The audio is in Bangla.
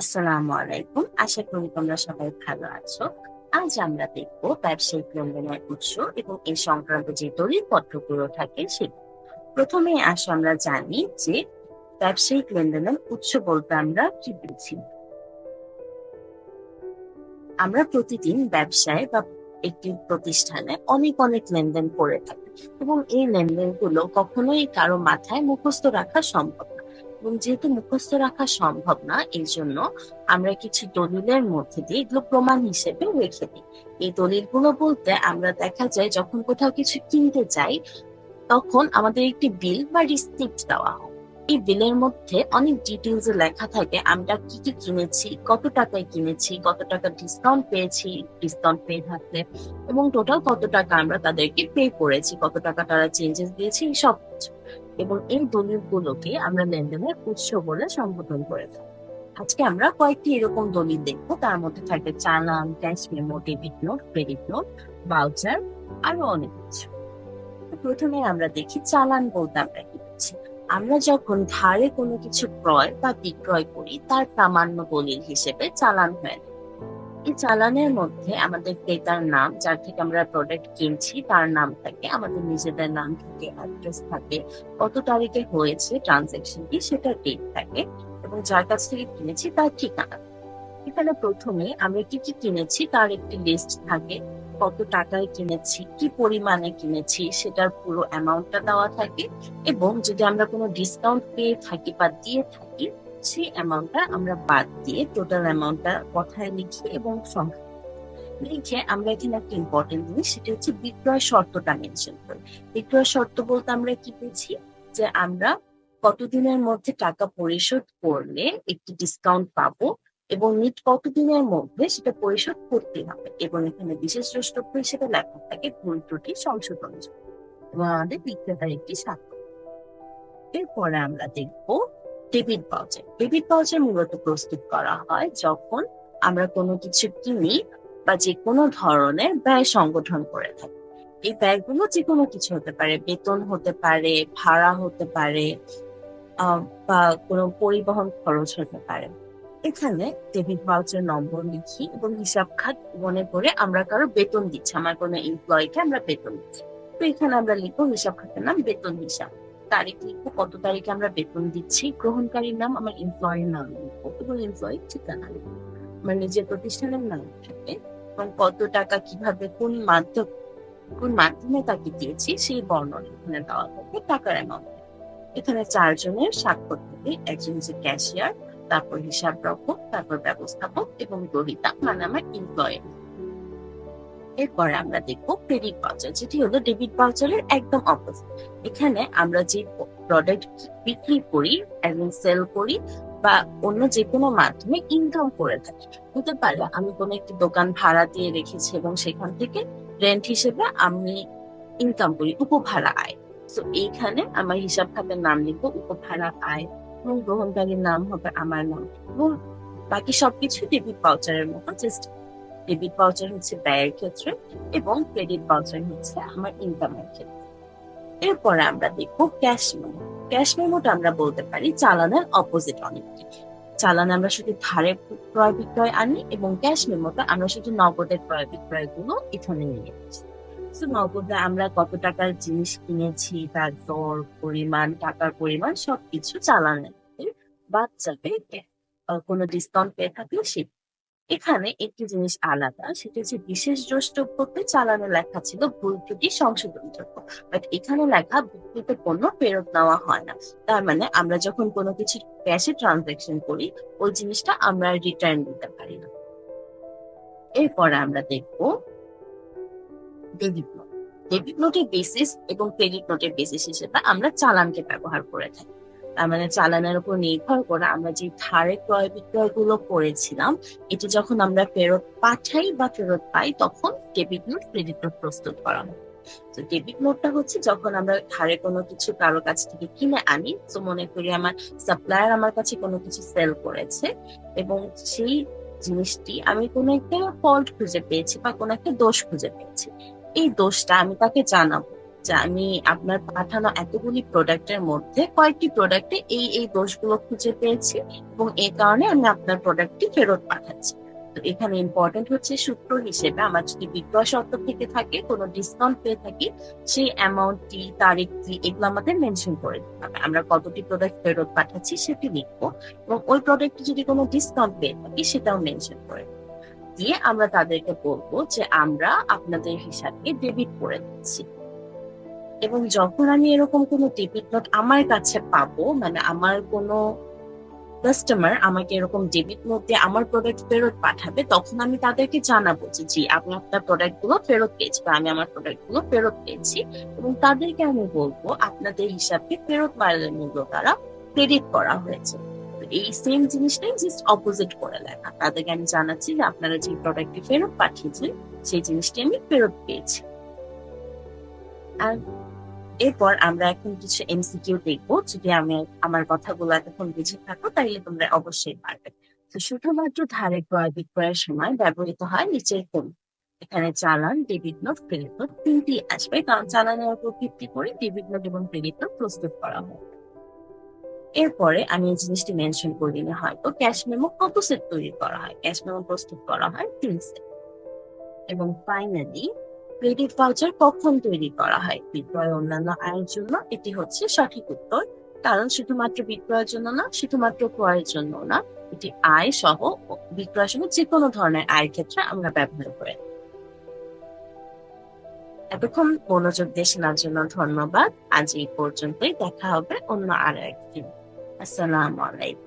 আসসালামু আলাইকুম। আশা করি তোমরা সবাই ভালো আছো। আজ আমরা দেখব ব্যবসায়িক লেনদেনের উৎস এবং এই সংক্রান্ত যে দলিল পত্রগুলো থাকে সেগুলো। প্রথমে আসো আমরা জানি যে ব্যবসায়িক লেনদেনের উৎস বলতে আমরা কি বুঝি? আমরা প্রতিদিন ব্যবসায় বা একটি প্রতিষ্ঠানে অনেক অনেক লেনদেন করে থাকি এবং এই লেনদেনগুলো কখনোই কারও মাথায় মুখস্থ রাখা সম্ভব এবং যেহেতু মুখস্থ রাখা সম্ভব না এই জন্য আমরা কিছু দলিলের মধ্যে দিয়ে এগুলো প্রমাণ হিসেবে রেখে দিই। এই দলিলগুলো বলতে আমরা দেখা যায় যখন কোথাও কিছু কিনতে যাই, তখন আমাদের একটি বিল বা রিসিপ্ট দেওয়া হয়। এই বিলের মধ্যে অনেক ডিটেলস লেখা থাকে, আমরা কি কি কিনেছি, কত টাকায় কিনেছি, কত টাকা ডিসকাউন্ট পেয়েছি ডিসকাউন্ট পেয়ে থাকলে, এবং টোটাল কত টাকা আমরা তাদেরকে পে করেছি, কত টাকা তারা চেঞ্জেস দিয়েছে সব কিছু। এবং এই দলিলগুলোকে আমরা লেনদেনের উৎস বলে সম্বোধন করে থাকি। আজকে আমরা কয়েকটি এরকম দলিল দেখব। তার মধ্যে থাকবে চালান, cash memo, debit note, credit note, voucher আরও অনেক কিছু। প্রথমে আমরা দেখি চালান বলতে আমরা কি বুঝি? আমরা যখন ধারে কোনো কিছু ক্রয় বা বিক্রয় করি, তার প্রামাণ্য দলিল হিসেবে চালান হয়ে। এই চালানের মধ্যে আমাদের ক্রেতার নাম, যার থেকে আমরা প্রোডাক্ট কিনছি, তার নাম থাকে, আমাদের নিজেদের নাম থাকে অ্যাড্রেস থাকে, কত তারিখে হয়েছে ট্রানজেকশনটি সেটা ডেট থাকে এবং যার কাছ থেকে কিনেছি, তার ঠিকানা। এখানে প্রথমে আমরা কি কি কিনেছি, তার একটি লিস্ট থাকে, কত টাকায় কিনেছি, কি পরিমাণে কিনেছি, সেটার পুরো অ্যামাউন্টটা দেওয়া থাকে এবং যদি আমরা কোনো ডিসকাউন্ট পেয়ে থাকি বা দিয়ে থাকি সেই অ্যামাউন্টটা আমরা বাদ দিয়ে টোটাল অ্যামাউন্টটা কথায় লিখি এবং সংখ্যা লিখে। আমরা এখানে একটা ইম্পর্টেন্ট জিনিস, সেটা হচ্ছে বিক্রয় শর্তটা মেনশন করি। বিক্রয় শর্ত বলতে আমরা কি যে আমরা কতদিনের মধ্যে টাকা পরিশোধ করলে একটি ডিসকাউন্ট পাবো এবং নিট কতদিনের মধ্যে সেটা পরিশোধ করতে হবে এবং এখানে বিশেষ দ্রষ্টব্য হিসেবে লেখা থাকে ভুল ত্রুটি সংশোধন এবং আমাদের বিক্রেতার একটি স্বাক্ষর এরপরে আমরা দেখব ডেবিট পাউচার ডেবিট পাউচার মূলত প্রস্তুত করা হয় যখন আমরা কোনো কিছু কিনি বা যে কোনো ধরনের ব্যয় সংগঠন করে থাকি। এই ব্যয়গুলো যে কোনো কিছু হতে পারে, বেতন হতে পারে, ভাড়া হতে পারে বা কোনো পরিবহন খরচ হতে পারে। এখানে ডেবিট ভাউচার নম্বর লিখি এবং হিসাব খাত মনে করে আমরা কারও বেতন দিচ্ছি, আমার কোনো এমপ্লয়িকে আমরা বেতন দিচ্ছি। তো এখানে আমরা লিখব হিসাব খাতের নাম বেতন হিসাব। তারিখ লিখব কত তারিখে আমরা বেতন দিচ্ছি, গ্রহণকারীর নাম, আমার এমপ্লয়ের নাম লিখব এবং এমপ্লয়ির ঠিকানা লিখব আমার নিজের প্রতিষ্ঠানের নাম থাকে এবং কত টাকা কীভাবে, কোন মাধ্যম, কোন মাধ্যমে তাকে দিয়েছি, সেই বর্ণনা এখানে দেওয়া থাকে টাকার অ্যামাউন্ট এখানে চারজনের স্বাক্ষর থাকে, একজন হচ্ছে ক্যাশিয়ার তারপর হিসাব রক্ষক তারপর ব্যবস্থাপক এবং গ্রহিতা মানে আমার এমপ্লয়ি এরপরে আমরা দেখব ক্রেডিট ভাউচার যেটি হলো ডেবিট ভাউচারের একদম অপোজিট এখানে আমরা যে প্রোডাক্ট বিক্রি করি এবং সেল করি বা অন্য যে কোনো মাধ্যমে ইনকাম করে থাকি, হতে পারে আমি কোনো একটি দোকান ভাড়া দিয়ে রেখেছি এবং সেখান থেকে রেন্ট হিসেবে আমি ইনকাম করি, উপভাড়া আয়। তো এইখানে আমার হিসাব খাতের নাম লিখব, উপভাড়া আয় এবং গ্রহণকারীর নাম হবে আমার নাম। এবং বাকি সবকিছু ডেবিট ভাউচারের মতো জাস্ট ডেবিট ভাউচার হচ্ছে ব্যয়ের ক্ষেত্রে এবং ক্রেডিট ভাউচার হচ্ছে আমার ইনকামের ক্ষেত্রে। এরপরে আমরা দেখব ক্যাশ মেমো ক্যাশ মেমোটা আমরা বলতে পারি চালানের অপোজিট অনেকটি। চালান আমরা শুধু ধারে ক্রয় বিক্রয় আনি এবং ক্যাশ মেমোটা আমরা শুধু নগদের ক্রয় বিক্রয়গুলো এখানে নিয়ে আসি। তো নগদে আমরা কত টাকার জিনিস কিনেছি, তার দর, পরিমাণ, টাকার পরিমাণ সবকিছু চালানের যাবে। কোনো ডিসকাউন্ট পেয়ে থাকলে সে এখানে একটি জিনিস আলাদা, সেটা হচ্ছে বিশেষ দ্রষ্টব্যতে চালানো লেখা ছিল ভুল ত্রুটি সংশোধনযোগ্য বাট এখানে লেখা বিক্রিত পণ্য ফেরত নেওয়া হয় না। তার মানে আমরা যখন কোনো কিছু ক্যাশে ট্রানজাকশন করি, ওই জিনিসটা আমরা রিটার্ন দিতে পারি না। এরপরে আমরা দেখব ডেবিট নোট ডেবিট নোটের বেসিস এবং ক্রেডিট নোটের বেসিস হিসেবে আমরা চালানকে ব্যবহার করে থাকি। মানে চালানের উপর নির্ভর করে আমরা যে ধারে ক্রয় বিক্রয়গুলো করেছিলাম, এটি যখন আমরা ফেরত পাঠাই বা ফেরত পাই, তখন ডেবিট নোট ক্রেডিট নোট প্রস্তুত করা হয়। তো ডেবিট নোটটা হচ্ছে যখন আমরা ধারে কোনো কিছু কারও কাছ থেকে কিনে আনি, তো মনে করি আমার সাপ্লায়ার আমার কাছে কোনো কিছু সেল করেছে এবং সেই জিনিসটি আমি কোনো একটা ফল্ট খুঁজে পেয়েছি বা কোনো একটা দোষ খুঁজে পেয়েছি। এই দোষটা আমি তাকে জানাব আমি আপনার পাঠানো এতগুলি প্রোডাক্টের মধ্যে কয়েকটি প্রোডাক্টে এই এই দোষগুলো খুঁজে পেয়েছি এবং এই কারণে আমি আপনার প্রোডাক্টটি ফেরত পাঠাচ্ছি। তো এখানে ইম্পর্টেন্ট হচ্ছে সূত্র হিসেবে আমার যদি বিক্রয় শর্ত থেকে থাকে, কোনো ডিসকাউন্ট পেয়ে থাকি, সেই অ্যামাউন্টটি তারিখটি এগুলো আমাদের মেনশন করে দিতে হবে। আমরা কতটি প্রোডাক্ট ফেরত পাঠাচ্ছি সেটি লিখব এবং ওই প্রোডাক্টে যদি কোনো ডিসকাউন্ট পেয়ে থাকি, সেটাও মেনশন করে দিয়ে আমরা তাদেরকে বলব যে আমরা আপনাদের হিসাবে ডেবিট করে দিচ্ছি। এবং যখন আমি এরকম কোনো ডেবিট নোট আমার কাছে পাবো মানে আমার কোনো কাস্টমার আমাকে এরকম ডেবিট নোট দিয়ে আমার প্রোডাক্ট ফেরত পাঠাবে, তখন আমি তাদেরকে জানাব যে, জি, আমি আপনার প্রোডাক্টগুলো ফেরত পেয়েছি বা আমি আমার প্রোডাক্টগুলো ফেরত পেয়েছি। এবং তাদেরকে আমি বলব, আপনাদের হিসাবে ফেরত মালের মূল্য দ্বারা ক্রেডিট করা হয়েছে। এই সেম জিনিসটাই জাস্ট অপোজিট করে লেখা। তাদেরকে আমি জানাচ্ছি যে, আপনারা যে প্রোডাক্টটি ফেরত পাঠিয়েছেন, সেই জিনিসটি আমি ফেরত পেয়েছি। আর এরপর আমরা এখন কিছু এমসিকিউ দেখব। যদি আমি আমার কথাগুলো এতক্ষণ বুঝে থাকো, তাহলে তোমরা অবশ্যই পারবে। তো শুধুমাত্র ধারে ক্রয় বিক্রয়ের সময় ব্যবহৃত হয় নিচের কোন এখানে চালান ডেবিট নোট ক্রেডিট নোট তিনটি আসবে। কারণ চালানের উপর ভিত্তি করে ডেবিট নোট এবং ক্রেডিট নোট প্রস্তুত করা হয়। এরপরে আমি এই জিনিসটি মেনশন করে দিলে হয়তো ক্যাশ মেমো কত সেট তৈরি করা হয়। ক্যাশ মেমো প্রস্তুত করা হয় তিন সেট এবং ফাইনালি ক্রেডিট ভাউচার কখন তৈরি করা হয়? বিক্রয় অন্যান্য আয়ের জন্য এটি হচ্ছে সঠিক উত্তর। কারণ শুধুমাত্র বিক্রয়ের জন্য না, শুধুমাত্র ক্রয়ের জন্য না, এটি আয় সহ বিক্রয়ের সময় যে কোনো ধরনের আয়ের ক্ষেত্রে আমরা ব্যবহার করে। এতক্ষণ মনোযোগ দিয়ে শোনার জন্য ধন্যবাদ। আজ এই পর্যন্তই। দেখা হবে অন্য আরও একদিন আসসালামু আলাইকুম।